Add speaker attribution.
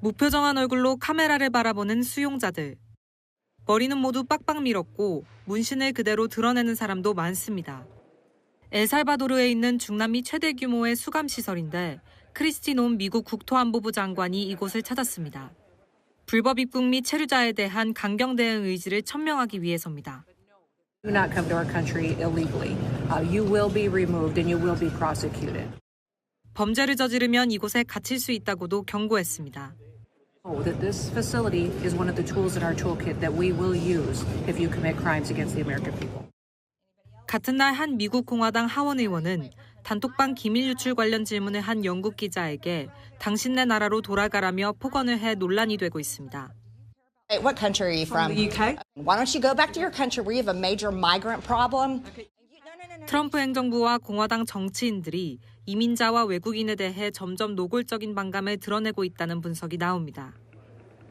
Speaker 1: 무표정한 얼굴로 카메라를 바라보는 수용자들. 머리는 모두 빡빡 밀었고 문신을 그대로 드러내는 사람도 많습니다. 엘살바도르에 있는 중남미 최대 규모의 수감 시설인데 크리스티논 미국 국토안보부 장관이 이곳을 찾았습니다. 불법 입국 및 체류자에 대한 강경 대응 의지를 천명하기 위해서입니다.
Speaker 2: Do not come to our country illegally. Uh, you will be removed and you will be prosecuted.
Speaker 1: 범죄를 저지르면 이곳에 갇힐 수 있다고도 경고했습니다.
Speaker 2: Oh, that this facility is one of the tools in our toolkit that we will use if you commit crimes against the American people.
Speaker 1: 같은 날 한 미국 공화당 하원 의원은 단톡방 기밀 유출 관련 질문을 한 영국 기자에게 당신네 나라로 돌아가라며 폭언을 해 논란이 되고 있습니다.
Speaker 3: What country are you from?
Speaker 4: the UK.
Speaker 3: Why don't you go back to your country where you have a major migrant problem?
Speaker 1: 트럼프 행정부와 공화당 정치인들이 이민자와 외국인에 대해 점점 노골적인 반감을 드러내고 있다는 분석이 나옵니다.